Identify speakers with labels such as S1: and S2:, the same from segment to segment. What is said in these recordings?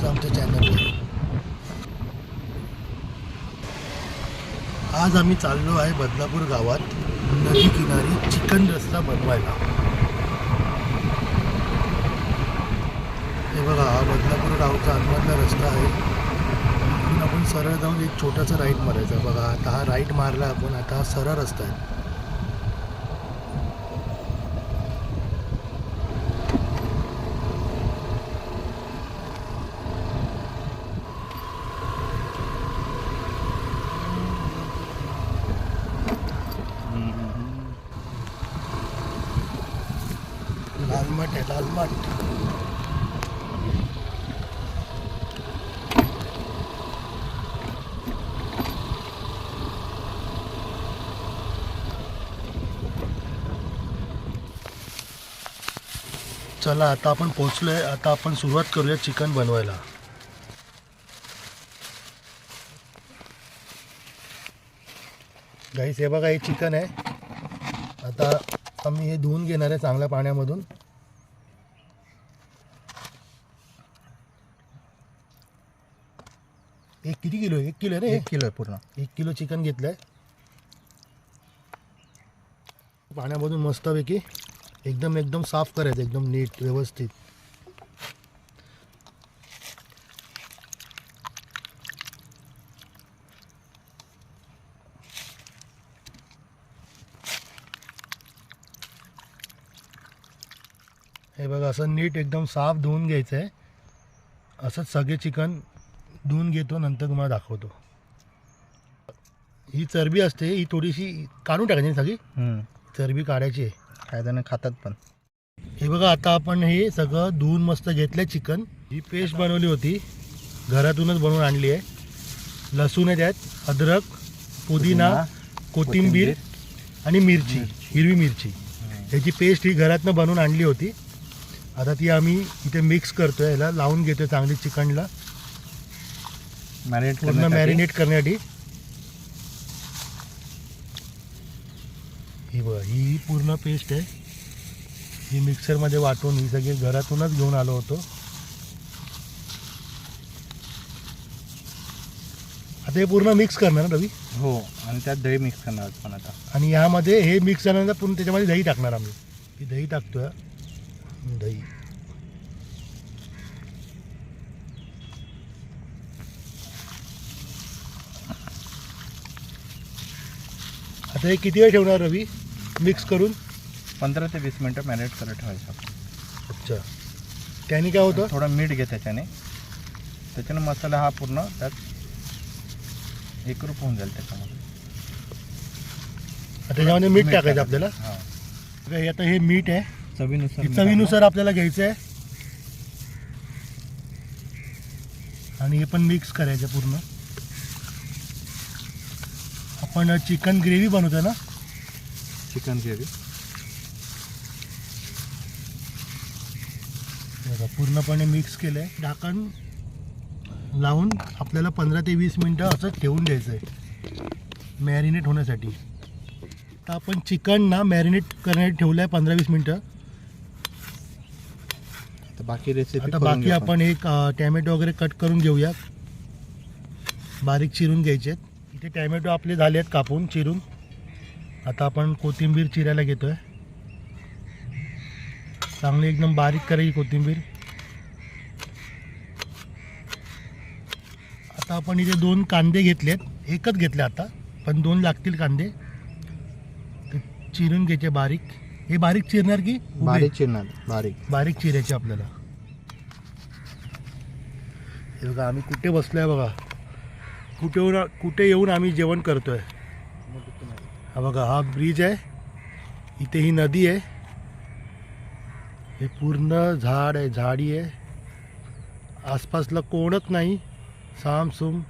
S1: तुमचं आमच्या चॅनलवर आज आम्ही चाललो आहे बदलापूर गावात नदी किनारी चिकन रस्ता बनवायला. हे बघा हा बदलापूर गावचा अनमधला रस्ता आहे. आपण सरळ जाऊन एक छोटासा राईट मारायचा बघा आता हा राईट मारला आपण आता हा सरळ रस्ता आहे. चला आता आपण पोचलोय आता आपण सुरुवात करूया चिकन बनवायला. गाईस हे बघा हे चिकन आहे. आता आम्ही हे धुवून घेणार आहे चांगल्या पाण्यामधून. एक किती किलो आहे? एक किलो आहे रे
S2: एक किलो आहे पूर्ण.
S1: एक किलो चिकन घेतलंय. पाण्यामधून मस्तपैकी एकदम एकदम साफ करायचं एकदम नीट व्यवस्थित. हे बघा असं नीट एकदम साफ धुवून घ्यायचं आहे असंच सगळे चिकन धुवून घेतो नंतर तुम्हाला दाखवतो. ही चरबी असते ही थोडीशी काढून टाकायची सगळी. चरबी काढायची आहे.
S2: काही जण खातात पण.
S1: हे बघा आता आपण हे सगळं धुवून मस्त घेतलंय चिकन. ही पेस्ट बनवली होती. घरातूनच बनवून आणली आहे. लसूण आहे त्यात अद्रक पुदिना कोथिंबीर आणि मिरची हिरवी मिरची. ह्याची पेस्ट ही घरातनं बनवून आणली होती. आता ती आम्ही इथे मिक्स करतोय. याला लावून घेतोय चांगली चिकनला.
S2: मॅरिनेट
S1: पूर्ण मॅरिनेट करण्यासाठी. ही बघा ही पूर्ण पेस्ट आहे. ही मिक्सरमध्ये वाटून ही सगळी घरातूनच घेऊन आलो होतो. आता हे पूर्ण मिक्स करणार ना रवी?
S2: हो आणि त्यात दही मिक्स करणार आहोत पण आता.
S1: आणि यामध्ये हे मिक्स झाल्यानंतर पुन्हा त्याच्यामध्ये दही टाकणार आम्ही. ही दही टाकतोय. दही. आता हे किती वेळ ठेवणार रवी? मिक्स करून?
S2: पंधरा ते वीस मिनटं मॅरिनेट करत ठेवायचं आपण.
S1: अच्छा. त्याने काय होतं?
S2: थोडं मीठ घे त्याच्याने. त्याच्याने मसाला हा पूर्ण त्यात एकरूप होऊन जाईल त्याच्यामध्ये.
S1: आता त्याच्यामध्ये मीठ टाकायचं. आपल्याला?
S2: हा.
S1: बघा, हे आता हे मीठ आहे.
S2: चवीनुसार
S1: हे
S2: मीठ
S1: चवीनुसार आपल्याला घ्यायचं आहे. आणि हे पण मिक्स करायचं पूर्ण. आपण चिकन ग्रेव्ही बनवतो ना.
S2: Chicken gravy.
S1: बघा, पूर्णपणे मिक्स केलं आहे ढाकण लावून आपल्याला पंधरा ते वीस मिनटं असं ठेवून द्यायचं आहे मॅरिनेट होण्यासाठी. तर आपण चिकन ना मॅरिनेट करण्यासाठी ठेवलं आहे पंधरा वीस मिनटं.
S2: आता बाकी रेसिपी
S1: आता बाकी आपण. एक टॅमॅटो वगैरे कट करून घेऊया बारीक चिरून घ्यायचे आहेत इथे टॅमॅटो आपले झाले आहेत कापून चिरून. आता आपण कोथिंबीर चिरायला घेतोय. चांगली एकदम बारीक करायची कोथिंबीर. आता आपण इथे दोन कांदे घेतलेत. एकच घेतले आता पण दोन लागतील कांदे. ते चिरून घ्यायचे बारीक. हे बारीक चिरणार की उभे?
S2: बारीक चिरणार बारीक.
S1: बारीक चिरायचे आपल्याला. हे बघा आम्ही कुठे बसलोय बघा. कुठे येऊन कुठे येऊन आम्ही जेवण करतोय? हा बघा हा ब्रिज आहे इथे ही नदी आहे हे पूर्ण झाड आहे झाडी आहे आसपासला कोणच नाही सामसूम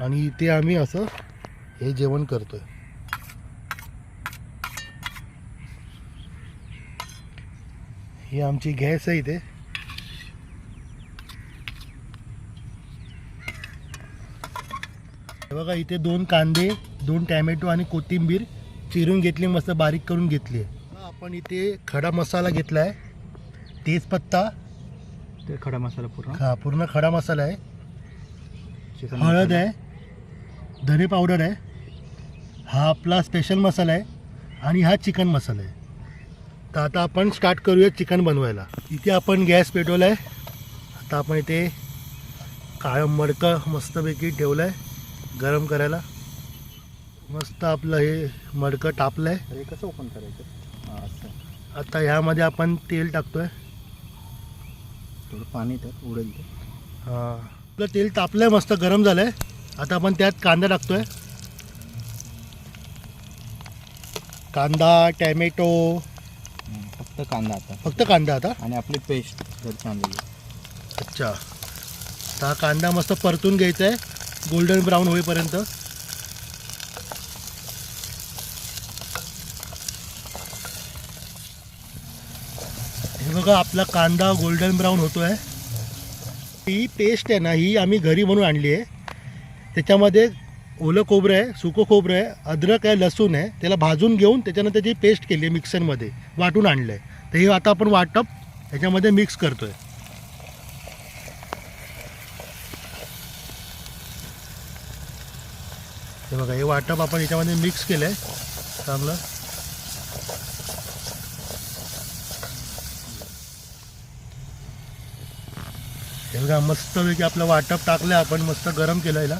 S1: आणि इथे आम्ही असं हे जेवण करतोय ही। आमची गॅस आहे इथे बघा इथे दोन कांदे दोन टॅमॅटो आणि कोथिंबीर चिरून घेतली मस्त बारीक करून घेतली आहे. आपण इथे खडा मसाला घेतला आहे तेजपत्ता.
S2: ते खडा मसाला पूर्ण?
S1: हा पूर्ण खडा मसाला आहे. हळद. आहे धने पावडर आहे. हा आपला स्पेशल मसाला आहे आणि हा चिकन मसाला आहे. तर आता आपण स्टार्ट करूया चिकन बनवायला. इथे आपण गॅस पेटवला आहे आता आपण इथे काळं मडकं मस्तपैकी ठेवलं आहे गरम करायला. मस्त आपलं हे मडकं तापलं आहे
S2: हे कसं ओपन करायचं? हां असं.
S1: आता ह्यामध्ये आपण तेल टाकतो आहे
S2: थोडं पाणी त्यात उडेल ते.
S1: आपलं तेल तापलं आहे मस्त गरम झालं आहे आता आपण त्यात कांदा टाकतो आहे कांदा टॅमॅटो.
S2: हं, फक्त कांदा आता.
S1: फक्त कांदा आता?
S2: आणि आपली पेस्ट घरची आणलेली
S1: अच्छा. आता हा कांदा मस्त परतून घ्यायचा आहे गोल्डन ब्राऊन होईपर्यंत. हे बघा आपला कांदा गोल्डन ब्राऊन होतो आहे ही पेस्ट आहे ना ही आम्ही घरी बनवून आणली आहे. त्याच्यामध्ये ओलं खोबरं आहे सुकं खोबरं आहे अद्रक आहे लसूण आहे. त्याला भाजून घेऊन त्याच्यानंतर त्याची पेस्ट केली आहे मिक्सरमध्ये वाटून आणलं आहे तर हे आता आपण वाटप ह्याच्यामध्ये मिक्स करतो आहे हे बघा हे वाटप आपण याच्यामध्ये मिक्स केलं आहे चांगलं हे बघा मस्तपैकी आपलं वाटप टाकलं आपण मस्त गरम केलं याला.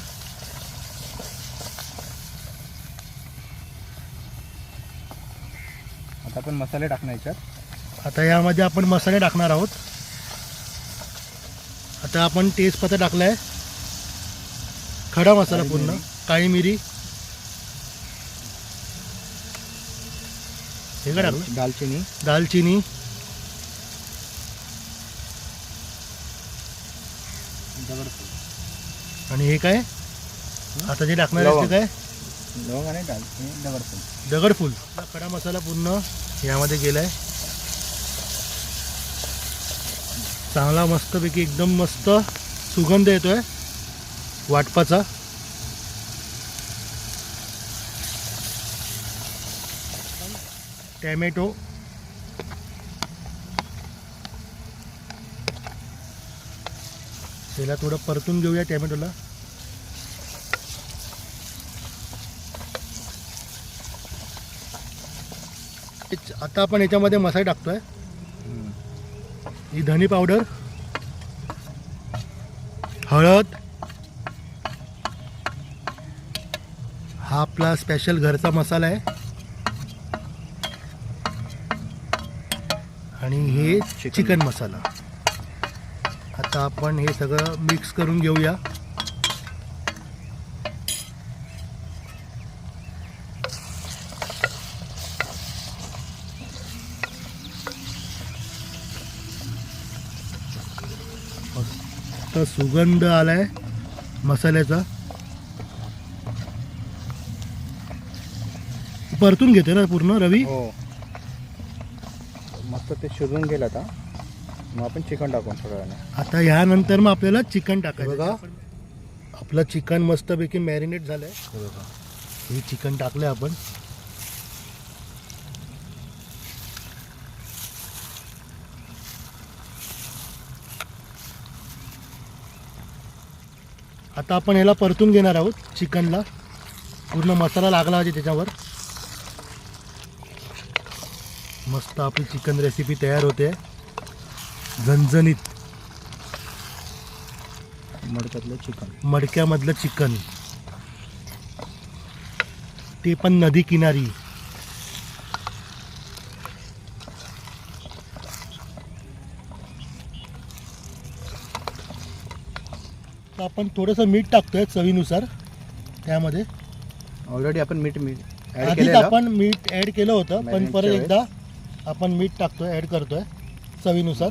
S2: आता आपण मसाले टाकणार याच्यात.
S1: आता यामध्ये आपण मसाले टाकणार आहोत. आता आपण तेजपत्ता टाकला आहे खडा मसाला पूर्ण. काळी मिरी. हे काय टाकलं
S2: दालचिनी.
S1: दालचिनी. आणि हे काय? आता जे टाकणार आहे ते. काय?
S2: लवंग आणि दालचिनी दगडफूल.
S1: दगडफूल. खडा मसाला पूर्ण यामध्ये गेला आहे चांगला मस्तपैकी एकदम मस्त सुगंध येतोय. वाटपाचा. टॅमॅटो. त्याला थोडं परतून घेऊया टॅमॅटोला. आता आपण याच्यामध्ये मसाले टाकतोय.
S2: ही
S1: धनी पावडर. हळद. हा आपला स्पेशल घरचा मसाला आहे. आणि हे
S2: चिकन.
S1: मसाला. आता आपण हे सगळं मिक्स करून घेऊया. मस्त सुगंध आलाय मसाल्याचा. परतून घेते ना पूर्ण रवी?
S2: हो. मस्त ते शिजून गेलं आता. मग आपण चिकन टाकून थोड्या वेळाने
S1: आता ह्यानंतर मग आपल्याला चिकन टाकायचं. बघा. आपलं चिकन मस्तपैकी मॅरिनेट झालंय. हे बघा. हे चिकन टाकलंय आपण. आता आपण ह्याला परतून घेणार आहोत चिकनला. पूर्ण मसाला लागला पाहिजे त्याच्यावर. मस्त आपली चिकन रेसिपी तयार होते. झणझणीत.
S2: मडक्यातलं चिकन.
S1: मडक्यामधलं चिकन. ते पण नदी किनारी. आपण थोडंसं मीठ टाकतोय चवीनुसार. त्यामध्ये.
S2: ऑलरेडी आपण मीठ मीठ
S1: आधीच
S2: केलेलं.
S1: आपण मीठ ॲड केलं होतं पण
S2: Marinate
S1: परत
S2: च्या
S1: एकदा आपण मीठ टाकतोय ॲड करतोय चवीनुसार.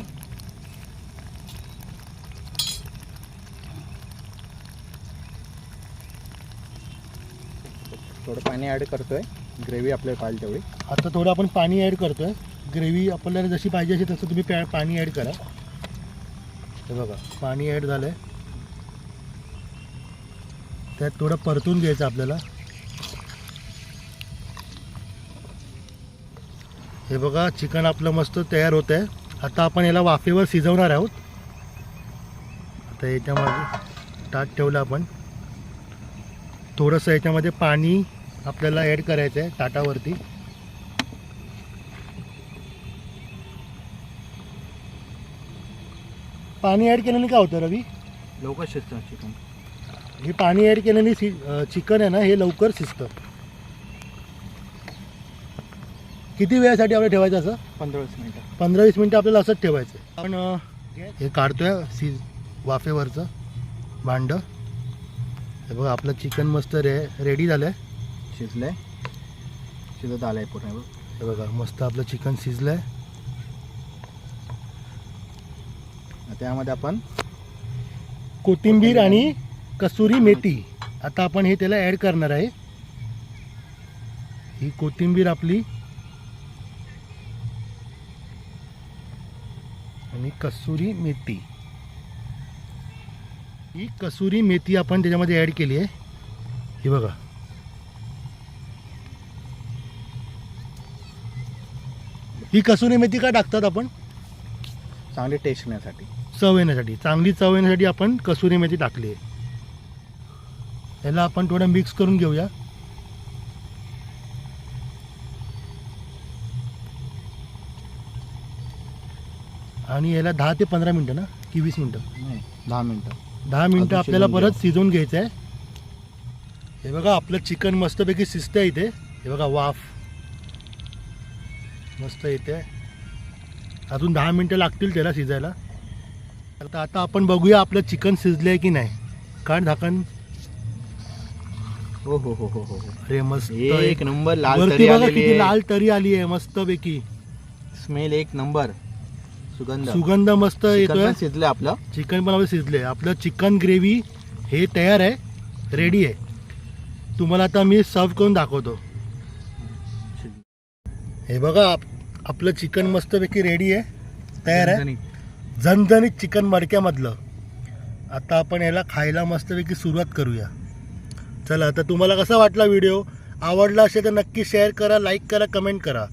S2: थोडं पाणी ॲड करतोय ग्रेव्ही आपल्याला पाहिजे तेवढी.
S1: आता थोडं आपण पाणी ॲड करतोय. ग्रेव्ही आपल्याला जशी पाहिजे असेल तसं तुम्ही पॅ पाणी ॲड करा. हे बघा पाणी ॲड झालं आहे त्यात थोडं परतून घ्यायचं आपल्याला. हे बघा चिकन आपलं मस्त तयार होत आहे. आता आपण याला वाफेवर शिजवणार आहोत. आता याच्यामध्ये ताट ठेवलं आपण. थोडंसं याच्यामध्ये पाणी आपल्याला ॲड करायचं आहे ताटावरती. पाणी ॲड केल्याने काय होतं रवी?
S2: लवकर शिजतं चिकन.
S1: हे पाणी ॲड केल्याने चिकन आहे ना हे लवकर शिजतं. किती वेळासाठी आपल्याला ठेवायचं असं?
S2: पंधरा वीस मिनटं.
S1: पंधरा वीस मिनटं आपल्याला असंच ठेवायचं. आहे आपण अं, हे काढतोय सी वाफेवरचं भांडं. हे बघा आपलं चिकन मस्त रे रेडी झालं आहे
S2: शिजलंय. शिजत आलंय पूर्ण बघ.
S1: हे बघा मस्त आपलं चिकन शिजलं आहे
S2: त्यामध्ये आपण
S1: कोथिंबीर आणि कसुरी मेथी. आता आपण हे त्याला ॲड करणार आहे. ही कोथिंबीर आपली कसुरी मेथी. ही कसुरी मेथी आपण त्याच्यामध्ये ॲड केली आहे. ही बघा. ही कसुरी मेथी का टाकतात आपण?
S2: चांगली टेस्ट येण्यासाठी.
S1: चव येण्यासाठी. चांगली चव येण्यासाठी आपण कसुरी मेथी टाकली आहे. याला आपण थोडं मिक्स करून घेऊया. आणि याला दहा ते पंधरा मिनटं ना? की वीस मिनटं?
S2: नाही दहा मिनटं.
S1: दहा मिनटं
S2: अजून
S1: आपल्याला परत
S2: घ्या.
S1: शिजवून घ्यायचं आहे हे बघा आपलं चिकन मस्तपैकी शिजतं आहे इथे. हे बघा वाफ. मस्त येते. अजून दहा मिनटं लागतील त्याला शिजायला. आता आता आपण बघूया आपलं चिकन शिजलं आहे की नाही. कारण झाकण.
S2: हो हो हो हो हो. हो.
S1: अरे मस्त
S2: एक नंबर लाल
S1: वरती
S2: तरी
S1: बघा
S2: आलेली
S1: किती
S2: आहे.
S1: लाल तरी आली आहे मस्तपैकी.
S2: स्मेल एक नंबर. सुगंध.
S1: सुगंध मस्त येतोय.
S2: पण शिजलंय आपलं.
S1: चिकन पण आपलं शिजले आपलं चिकन ग्रेव्ही हे तयार आहे. रेडी आहे. तुम्हाला आता मी सर्व करून दाखवतो. हे बघा आप- आपलं चिकन मस्तपैकी रेडी आहे. तयार आहे. झणझणीत. चिकन मडक्यामधलं. आता आपण याला खायला मस्तपैकी सुरुवात करूया. चला आता तुम्हाला कसा वाटला व्हिडिओ आवडला असेल तर नक्की शेअर करा लाईक करा कमेंट करा.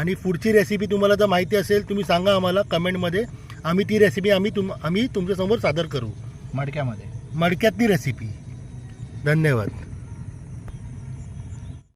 S1: आणि पुढची रेसिपी तुम्हाला जर माहिती असेल तुम्ही सांगा आम्हाला कमेंटमध्ये आम्ही ती रेसिपी आम्ही तुम आम्ही तुमच्यासमोर सादर करू.
S2: मडक्यामध्ये.
S1: मडक्यातली रेसिपी धन्यवाद.